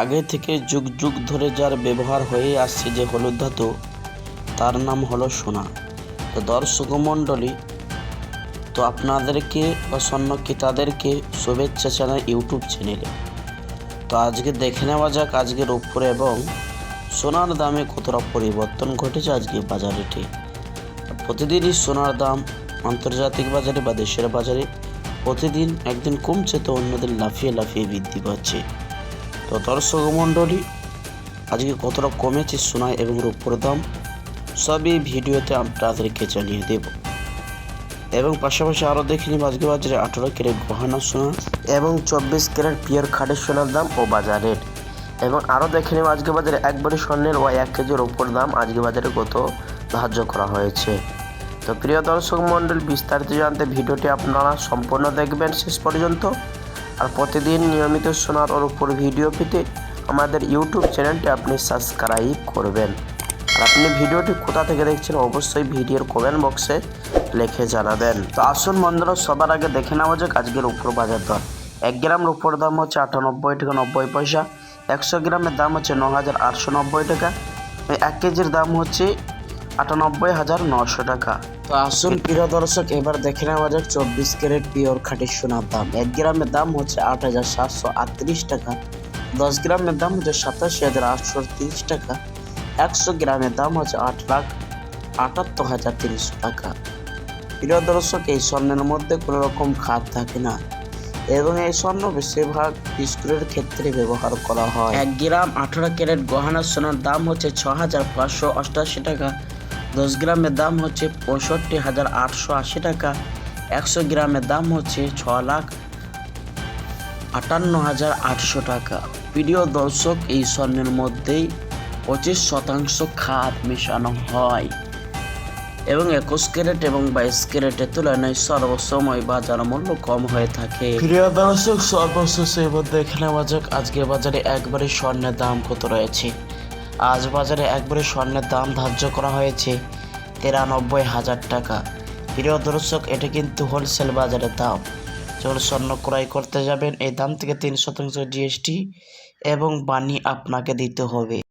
আগে থেকে যুগ যুগ ধরে যার ব্যবহার হয়ে আসছে যে হলুদ ধাতু, তার নাম হলো সোনা। তো দর্শক মণ্ডলী, তো আপনাদেরকে বা ক্রেতাদেরকে শুভেচ্ছা জানাই ইউটিউব চ্যানেলে। তো আজকে দেখে নেওয়া যাক আজকের উপরে এবং সোনার দামে কতটা পরিবর্তন ঘটেছে আজকে বাজারেতে প্রতিদিনই সোনার দাম আন্তর্জাতিক বাজারে বা দেশের বাজারে প্রতিদিন একদিন কমছে তো অন্যদিন লাফিয়ে লাফিয়ে বৃদ্ধি পাচ্ছে। তো দর্শক মণ্ডলী, আজকে কতটা কমেছে সোনা এবং রূপোর দাম, সবই ভিডিওতে আপনাদেরকে জানিয়ে দেব। এবং পাশাপাশি আরও দেখে নিব আজকে বাজারে আঠেরো ক্যারেট গহনা সোনা এবং চব্বিশ ক্যারেট পিওর খাটের সোনার দাম ও বাজারের এবং আরও দেখে নেব আজকে বাজারে একবারে স্বর্ণের ও এক কেজির ওপর দাম আজকে বাজারে কত ধার্য করা হয়েছে। তো প্রিয় দর্শক মণ্ডল, বিস্তারিত জানতে ভিডিওটি আপনারা সম্পূর্ণ দেখবেন শেষ পর্যন্ত। আর প্রতিদিন নিয়মিত সোনার ওর উপর ভিডিও পেতে আমাদের ইউটিউব চ্যানেলটি আপনি সাবস্ক্রাইব করবেন। আর আপনি ভিডিওটি কোথা থেকে দেখছেন অবশ্যই ভিডিওর কমেন্ট বক্সে লিখে জানাবেন। তো আসুন বন্ধুরা, সবার আগে দেখে নেওয়া যাক আজকের উপর বাজার দর। এক গ্রাম রূপোর দাম হচ্ছে আটানব্বই টাকা নব্বই পয়সা, একশো গ্রামের দাম হচ্ছে ন হাজার আটশো নব্বই টাকা। এক কেজির দাম হচ্ছে আটানব্বই হাজার নশো টাকা। তো আসুন প্রিয় দর্শক এবার দেখে নেওয়া যাক চব্বিশ ক্যারেট পিওর খাঁটি সোনার দাম। এক গ্রামের দাম হচ্ছে আট হাজার সাতশো আটত্রিশ টাকা দশ গ্রামের দাম হচ্ছে সাতাশি হাজার আটশো তিরিশ টাকা একশো গ্রামের দাম হচ্ছে আট লাখ আটাত্তর হাজার তিনশো টাকা। প্রিয় দর্শক এই স্বর্ণের মধ্যে কোনো রকম খাত থাকে না এবং এই স্বর্ণ বেশিরভাগ বিস্কুটের ক্ষেত্রে ব্যবহার করা হয়। এক গ্রাম আঠারো ক্যারেট গহনা সোনার দাম হচ্ছে ছ হাজার পাঁচশো অষ্টাশি টাকা দশ গ্রামের দাম হচ্ছে পঁয়ষট্টি হাজার আটশো আশি টাকা, একশো গ্রামের দাম হচ্ছে ছ লাখ আটান্ন হাজার আটশো টাকা। প্রিয় দর্শক, এই স্বর্ণের মধ্যেই পঁচিশ শতাংশ খাদ মেশানো হয়। এবং একুশ ক্যারেট এবং বাইশ ক্যারেটের তুলনায় সর্বসময় বাজার মূল্য কম হয়ে থাকে। প্রিয় দর্শক, সর্বশেষ এবার দেখে নেওয়া যাক আজকে বাজারে একবারে স্বর্ণের দাম কত রয়েছে। আজ বাজারে একবারে স্বর্ণের দাম ধার্য করা হয়েছে। তিরানব্বই হাজার টাকা। প্রিয় দর্শক, এটা কিন্তু হোলসেল বাজারের দাম। যখন স্বর্ণ ক্রয় করতে যাবেন। এই দাম থেকে তিন শতাংশ জিএসটি এবং বানি আপনাকে দিতে হবে।